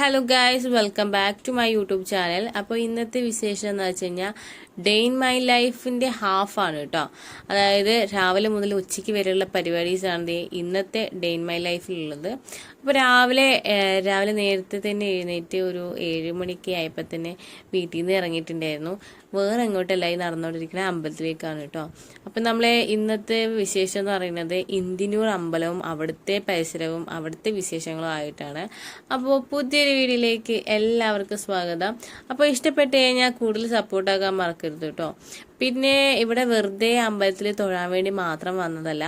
Hello guys welcome back to my YouTube channel അപ്പോൾ ഇന്നത്തെ വിശേഷം എന്ന് വെച്ച് കഴിഞ്ഞാൽ ഡേ ഇൻ മൈ ലൈഫിന്റെ ഹാഫാണ് കേട്ടോ അതായത് രാവിലെ മുതൽ ഉച്ചയ്ക്ക് വരെയുള്ള പരിപാടീസാണ് ഇന്നത്തെ ഡേ ഇൻ മൈ ലൈഫിലുള്ളത് അപ്പോൾ രാവിലെ രാവിലെ നേരത്തെ തന്നെ എഴുന്നേറ്റ് ഒരു ഏഴ് മണിക്ക് ആയപ്പോൾ തന്നെ വീട്ടിൽ നിന്ന് ഇറങ്ങിയിട്ടുണ്ടായിരുന്നു വേറെ എങ്ങോട്ടല്ല ഈ നടന്നുകൊണ്ടിരിക്കുന്ന അമ്പലത്തിലേക്കാണ് കേട്ടോ അപ്പം നമ്മളെ ഇന്നത്തെ വിശേഷം എന്ന് പറയുന്നത് ഇന്ത്യനൂർ അമ്പലവും അവിടുത്തെ പരിസരവും അവിടുത്തെ വിശേഷങ്ങളും ആയിട്ടാണ്. അപ്പോൾ പുതിയൊരു വീഡിയോയിലേക്ക് എല്ലാവർക്കും സ്വാഗതം. അപ്പോൾ ഇഷ്ടപ്പെട്ട് കഴിഞ്ഞാൽ കൂടുതൽ സപ്പോർട്ടാക്കാൻ മറക്കരുത്. കേട്ടോ പിന്നെ ഇവിടെ വെറുതെ അമ്പലത്തിൽ തൊഴാൻ വേണ്ടി മാത്രം വന്നതല്ല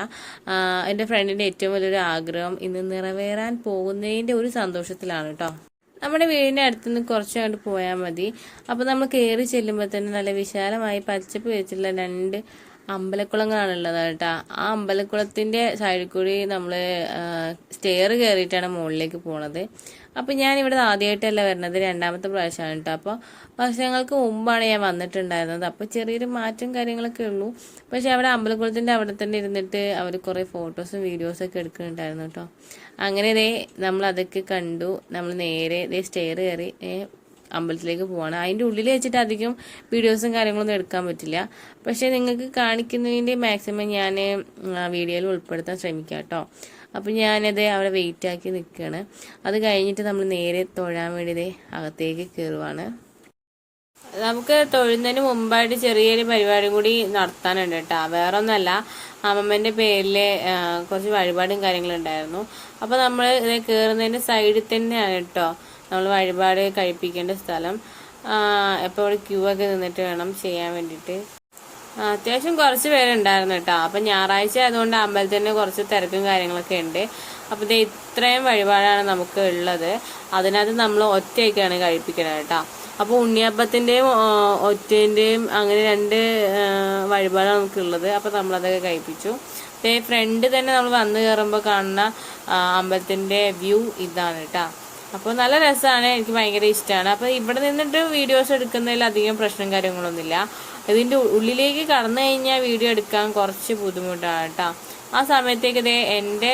എന്റെ ഫ്രണ്ടിന്റെ ഏറ്റവും വലിയൊരു ആഗ്രഹം ഇന്ന് നിറവേറാൻ പോകുന്നതിന്റെ ഒരു സന്തോഷത്തിലാണ് കേട്ടോ നമ്മുടെ വീടിന്റെ അടുത്ത് നിന്ന് കുറച്ച് പോയാൽ മതി. അപ്പോൾ നമ്മൾ കയറി ചെല്ലുമ്പോൾ തന്നെ നല്ല വിശാലമായി പച്ചപ്പ് വെച്ചിട്ടുള്ള രണ്ട് അമ്പലക്കുളങ്ങളാണ് ഉള്ളത് കേട്ടോ ആ അമ്പലക്കുളത്തിന്റെ സൈഡിൽ കൂടി നമ്മൾ സ്റ്റെയർ കയറിയിട്ടാണ് മുകളിലേക്ക് പോണത്. അപ്പോൾ ഞാൻ ഇവിടെ ആദ്യമായിട്ടല്ല വരുന്നത് രണ്ടാമത്തെ പ്രാവശ്യമാണ് കേട്ടോ അപ്പോൾ വർഷങ്ങൾക്ക് മുമ്പാണ് ഞാൻ വന്നിട്ടുണ്ടായിരുന്നത്. അപ്പോൾ ചെറിയൊരു മാറ്റം കാര്യങ്ങളൊക്കെ ഉള്ളൂ. പക്ഷേ അവിടെ അമ്പലക്കുളത്തിന്റെ അവിടെ തന്നെ ഇരുന്നിട്ട് അവർ കുറേ ഫോട്ടോസും വീഡിയോസും ഒക്കെ എടുക്കുന്നുണ്ടായിരുന്നു കേട്ടോ അങ്ങനെ ദേ നമ്മൾ അതൊക്കെ കണ്ടു. നമ്മൾ നേരെ ദേ സ്റ്റെയർ കയറി അമ്പലത്തിലേക്ക് പോവാണ്. അതിന്റെ ഉള്ളിൽ വെച്ചിട്ട് അധികം വീഡിയോസും കാര്യങ്ങളൊന്നും എടുക്കാൻ പറ്റില്ല. പക്ഷേ നിങ്ങൾക്ക് കാണിക്കുന്നതിന്റെ മാക്സിമം ഞാൻ വീഡിയോയിൽ ഉൾപ്പെടുത്താൻ ശ്രമിക്കാം കേട്ടോ. അപ്പം ഞാനത് അവിടെ വെയിറ്റ് ആക്കി നിൽക്കുകയാണ് അത് കഴിഞ്ഞിട്ട് നമ്മൾ നേരെ തൊഴാൻ വേണ്ടി അകത്തേക്ക് കയറുവാണ് നമുക്ക് തൊഴുന്നതിന് മുമ്പായിട്ട് ചെറിയൊരു പരിപാടി കൂടി നടത്താനുണ്ട് കേട്ടോ. വേറെ ഒന്നല്ല അമ്മമ്മന്റെ പേരിൽ കുറച്ച് വഴിപാടും കാര്യങ്ങളും ഉണ്ടായിരുന്നു. അപ്പോൾ നമ്മൾ ഇത് കയറുന്നതിന്റെ സൈഡിൽ തന്നെയാണ് കേട്ടോ നമ്മൾ വഴിപാട് കഴിപ്പിക്കേണ്ട സ്ഥലം. എപ്പോൾ ഇവിടെ ക്യൂ ഒക്കെ നിന്നിട്ട് വേണം ചെയ്യാൻ വേണ്ടിയിട്ട്. അത്യാവശ്യം കുറച്ച് പേരുണ്ടായിരുന്നു കേട്ടോ. അപ്പം ഞായറാഴ്ച ആയതുകൊണ്ട് അമ്പലത്തിന് കുറച്ച് തിരക്കും കാര്യങ്ങളൊക്കെ ഉണ്ട്. അപ്പോൾ ഇത് ഇത്രയും വഴിപാടാണ് നമുക്ക് ഉള്ളത്. അതിനകത്ത് നമ്മൾ ഒറ്റയ്ക്കാണ് കഴിപ്പിക്കണത് കേട്ടോ. അപ്പോൾ ഉണ്ണിയപ്പത്തിന്റെയും ഒറ്റേന്റെയും അങ്ങനെ രണ്ട് വഴിപാടാണ് നമുക്കുള്ളത്. അപ്പൊ നമ്മളതൊക്കെ കഴിപ്പിച്ചു. ഫ്രണ്ട് തന്നെ നമ്മൾ വന്നു കയറുമ്പോൾ കാണുന്ന അമ്പലത്തിന്റെ വ്യൂ ഇതാണ് കേട്ടോ അപ്പോൾ നല്ല രസമാണ് എനിക്ക് ഭയങ്കര ഇഷ്ടമാണ് അപ്പോൾ ഇവിടെ നിന്നിട്ട് വീഡിയോസ് എടുക്കുന്നതിൽ അധികം പ്രശ്നം കാര്യങ്ങളൊന്നുമില്ല. ഇതിന്റെ ഉള്ളിലേക്ക് കടന്നു കഴിഞ്ഞാൽ വീഡിയോ എടുക്കാൻ കുറച്ച് ബുദ്ധിമുട്ടാണ് കേട്ടോ ആ സമയത്തേക്ക് ഇതേ എന്റെ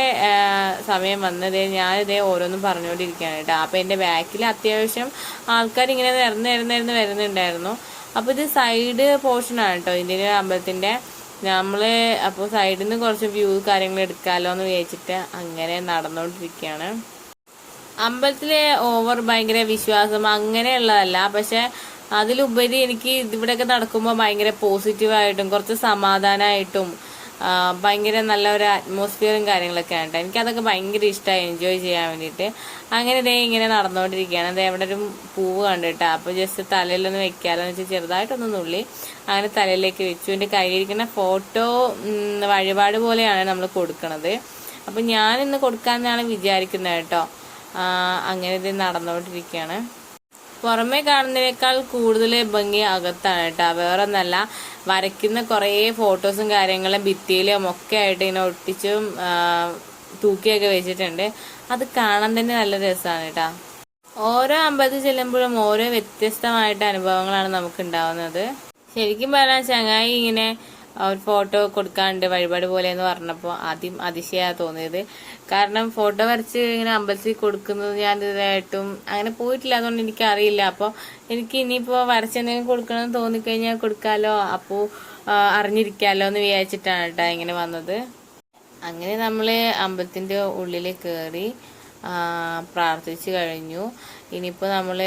സമയം വന്നത് ഞാനിതേ ഓരോന്നും പറഞ്ഞുകൊണ്ടിരിക്കുകയാണ് കേട്ടോ അപ്പോൾ എന്റെ ബാക്കിൽ അത്യാവശ്യം ആൾക്കാർ ഇങ്ങനെ നിരന്ന് നിരന്ന് നിരന്ന് വരുന്നുണ്ടായിരുന്നു. അപ്പോൾ ഇത് സൈഡ് പോർഷനാണ് കേട്ടോ ഇതിന്റെ അമ്പലത്തിന്റെ നമ്മൾ അപ്പോൾ സൈഡിൽ നിന്ന് കുറച്ച് വ്യൂ കാര്യങ്ങൾ എടുക്കാമല്ലോ എന്ന് വിചാരിച്ചിട്ട് അങ്ങനെ നടന്നുകൊണ്ടിരിക്കുകയാണ്. അമ്പലത്തിലെ ഓവർ ഭയങ്കര വിശ്വാസം അങ്ങനെയുള്ളതല്ല. പക്ഷെ അതിലുപരി എനിക്ക് ഇവിടെയൊക്കെ നടക്കുമ്പോൾ ഭയങ്കര പോസിറ്റീവായിട്ടും കുറച്ച് സമാധാനമായിട്ടും ഭയങ്കര നല്ല ഒരു അറ്റ്മോസ്ഫിയറും കാര്യങ്ങളൊക്കെ ആണ് കേട്ടോ എനിക്കതൊക്കെ ഭയങ്കര ഇഷ്ടമായി എൻജോയ് ചെയ്യാൻ വേണ്ടിയിട്ട്. അങ്ങനെ ദേ ഇങ്ങനെ നടന്നുകൊണ്ടിരിക്കുകയാണ് ദേ എവിടെ ഒരു പൂവ് കണ്ടിട്ടാ. അപ്പോൾ ജസ്റ്റ് തലയിലൊന്ന് വെക്കാലോ വെച്ചാൽ ചെറുതായിട്ടൊന്ന് നുള്ളി അങ്ങനെ തലയിലേക്ക് വെച്ചു. എന്റെ കയ്യിലിരിക്കുന്ന ഫോട്ടോ വഴിപാട് പോലെയാണ് നമ്മൾ കൊടുക്കുന്നത് അപ്പം ഞാനിന്ന് കൊടുക്കാമെന്നാണ് വിചാരിക്കുന്നത് കേട്ടോ. അങ്ങനെ ഇത് നടന്നുകൊണ്ടിരിക്കുകയാണ്. പുറമേ കാണുന്നതിനേക്കാൾ കൂടുതൽ ഭംഗി അകത്താണ് കേട്ടോ. വേറെ ഒന്നല്ല വരയ്ക്കുന്ന കുറേ ഫോട്ടോസും കാര്യങ്ങളും ഭിത്തിയിലും ഒക്കെ ആയിട്ട് ഇങ്ങനെ ഒട്ടിച്ചും തൂക്കിയൊക്കെ വെച്ചിട്ടുണ്ട്. അത് കാണാൻ തന്നെ നല്ല രസമാണ് കേട്ടോ. ഓരോ അമ്പലത്തിൽ ചെല്ലുമ്പോഴും ഓരോ വ്യത്യസ്തമായിട്ട് അനുഭവങ്ങളാണ് നമുക്ക് ഉണ്ടാവുന്നത്. ശരിക്കും പറഞ്ഞാൽ ചങ്ങായി ഇങ്ങനെ ഒരു ഫോട്ടോ കൊടുക്കാണ്ട് വഴിപാട് പോലെ എന്ന് പറഞ്ഞപ്പോൾ ആദ്യം അതിശയാണ് തോന്നിയത്. കാരണം ഫോട്ടോ വരച്ച് ഇങ്ങനെ അമ്പലത്തിൽ കൊടുക്കുന്നത് ഞാൻ ഇതായിട്ടും അങ്ങനെ പോയിട്ടില്ല അതുകൊണ്ട് എനിക്ക് അറിയില്ല അപ്പോൾ എനിക്ക് ഇനിയിപ്പോൾ വരച്ചെന്തെങ്കിലും കൊടുക്കണമെന്ന് തോന്നിക്കഴിഞ്ഞാൽ കൊടുക്കാലോ? അപ്പോൾ അറിഞ്ഞിരിക്കാമല്ലോ എന്ന് വിചാരിച്ചിട്ടാണ് കേട്ടോ ഇങ്ങനെ വന്നത്. അങ്ങനെ നമ്മൾ അമ്പലത്തിന്റെ ഉള്ളിൽ കയറി പ്രാർത്ഥിച്ചു കഴിഞ്ഞു. ഇനിയിപ്പോൾ നമ്മൾ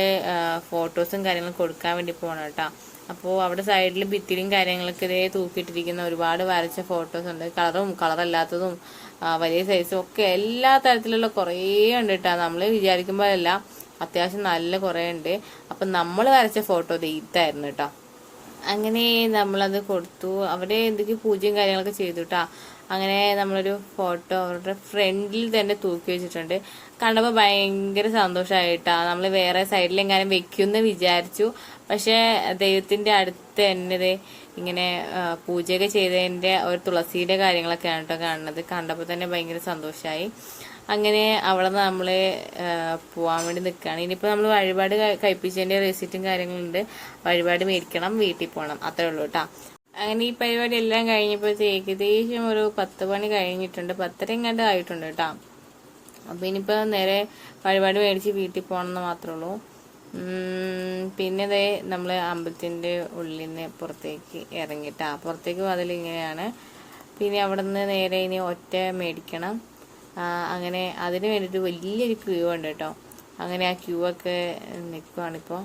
ഫോട്ടോസും കാര്യങ്ങളും കൊടുക്കാൻ വേണ്ടി പോകണം കേട്ടോ അപ്പോൾ അവിടെ സൈഡിൽ ഭിത്തിയിലും കാര്യങ്ങളൊക്കെ ഇതേ തൂക്കിയിട്ടിരിക്കുന്ന ഒരുപാട് വരച്ച ഫോട്ടോസ് ഉണ്ട്. കളറും കളറല്ലാത്തതും വലിയ സൈസും ഒക്കെ എല്ലാ തരത്തിലുള്ള കുറേ ഉണ്ട് കേട്ടോ നമ്മൾ വിചാരിക്കുമ്പോഴല്ല അത്യാവശ്യം നല്ല കുറേ ഉണ്ട്. അപ്പം നമ്മൾ വരച്ച ഫോട്ടോ ഇതായിരുന്നു കേട്ടോ അങ്ങനെ നമ്മളത് കൊടുത്തു. അവിടെ എന്തൊക്കെ പൂജയും കാര്യങ്ങളൊക്കെ ചെയ്തു കേട്ടോ അങ്ങനെ നമ്മളൊരു ഫോട്ടോ അവരുടെ ഫ്രണ്ടിൽ തന്നെ തൂക്കി വെച്ചിട്ടുണ്ട്. കണ്ടപ്പോൾ ഭയങ്കര സന്തോഷമായിട്ടാണ് നമ്മൾ വേറെ സൈഡിലെങ്ങാനും വെക്കുമെന്ന് വിചാരിച്ചു. പക്ഷേ ദൈവത്തിന്റെ അടുത്ത് തന്നെ ഇങ്ങനെ പൂജയൊക്കെ ചെയ്തതിന്റെ ഒരു തുളസിയുടെ കാര്യങ്ങളൊക്കെയാണ് കേട്ടോ കാണുന്നത്. കണ്ടപ്പോൾ തന്നെ ഭയങ്കര സന്തോഷമായി അങ്ങനെ അവിടെ നിന്ന് നമ്മൾ പോകാൻ വേണ്ടി നിൽക്കുകയാണ് ഇനിയിപ്പോൾ നമ്മൾ വഴിപാട് കഴി- കഴിപ്പിച്ചതിന്റെ റെസിറ്റും കാര്യങ്ങളുണ്ട്. വഴിപാട് മേടിക്കണം വീട്ടിൽ പോകണം അത്രേ ഉള്ളൂ കേട്ടോ അങ്ങനെ ഈ പരിപാടി എല്ലാം കഴിഞ്ഞപ്പോഴത്തേക്ക് ഏകദേശം ഒരു പത്ത് മണി കഴിഞ്ഞിട്ടുണ്ട്. പത്തര എങ്ങാണ്ട് ആയിട്ടുണ്ട് കേട്ടോ. അപ്പോൾ ഇനിയിപ്പോൾ നേരെ പരിപാടി മേടിച്ച് വീട്ടിൽ പോകണമെന്ന് മാത്രമേ ഉള്ളൂ. പിന്നെ ദേ നമ്മൾ അമ്പലത്തിന്റെ ഉള്ളിൽ നിന്ന് പുറത്തേക്ക് ഇറങ്ങിട്ടാ. പുറത്തേക്ക് അതിൽ ഇങ്ങനെയാണ്. പിന്നെ അവിടെ നിന്ന് നേരെ ഇനി ഒറ്റ മേടിക്കണം. അങ്ങനെ അതിന് വേണ്ടിയിട്ട് വലിയൊരു ക്യൂ ഉണ്ട് കേട്ടോ. അങ്ങനെ ആ ക്യൂ ഒക്കെ നിൽക്കുവാണിപ്പോൾ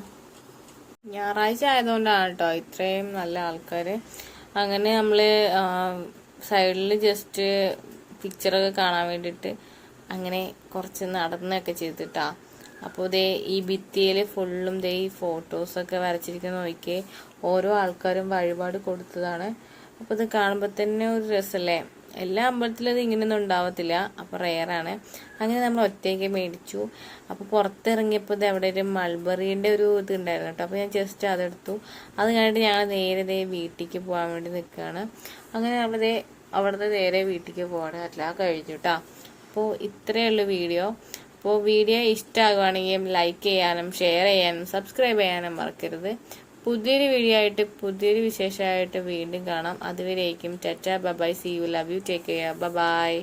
ഞായറാഴ്ച ആയതുകൊണ്ടാണ് കേട്ടോ ഇത്രയും നല്ല ആൾക്കാർ അങ്ങനെ നമ്മൾ സൈഡിൽ ജസ്റ്റ് പിക്ചറൊക്കെ കാണാൻ വേണ്ടിയിട്ട് അങ്ങനെ കുറച്ച് നടന്നൊക്കെ ചെയ്തിട്ടാ. അപ്പോൾ ദേ ഈ ഭിത്തിയിൽ ഫുള്ളും ദേ ഈ ഫോട്ടോസൊക്കെ വരച്ചിരിക്കുന്ന നോക്കിയേ ഓരോ ആൾക്കാരും വഴിപാട് കൊടുത്തതാണ്. അപ്പോൾ ഇത് കാണുമ്പോൾ തന്നെ ഒരു രസമല്ലേ എല്ലാ അമ്പലത്തിലും ഇത് ഇങ്ങനെയൊന്നും ഉണ്ടാവത്തില്ല. അപ്പോൾ റെയറാണ് അങ്ങനെ നമ്മൾ ഒറ്റയ്ക്ക് മേടിച്ചു. അപ്പോൾ പുറത്തിറങ്ങിയപ്പോൾ ഇത് അവിടെ ഒരു മൾബറീന്റെ ഒരു ഇത് ഉണ്ടായിരുന്നു കേട്ടോ. അപ്പോൾ ഞാൻ ജസ്റ്റ് അതെടുത്തു. അത് കഴിഞ്ഞിട്ട് ഞങ്ങൾ നേരെ ദേ വീട്ടിലേക്ക് പോകാൻ വേണ്ടി നിൽക്കുകയാണ് അങ്ങനെ അവിടെ അവിടുന്ന് നേരെ വീട്ടിലേക്ക് പോകണം എല്ലാം കഴിഞ്ഞു കേട്ടോ അപ്പോൾ ഇത്രയേ ഉള്ളൂ വീഡിയോ. അപ്പോൾ വീഡിയോ ഇഷ്ടമാകുവാണെങ്കിൽ ലൈക്ക് ചെയ്യാനും ഷെയർ ചെയ്യാനും സബ്സ്ക്രൈബ് ചെയ്യാനും മറക്കരുത്. പുതിയൊരു വീഡിയോ ആയിട്ട് പുതിയൊരു വിശേഷമായിട്ട് വീണ്ടും കാണാം. അതുവരേക്കും tata bye bye see you love you take care bye bye.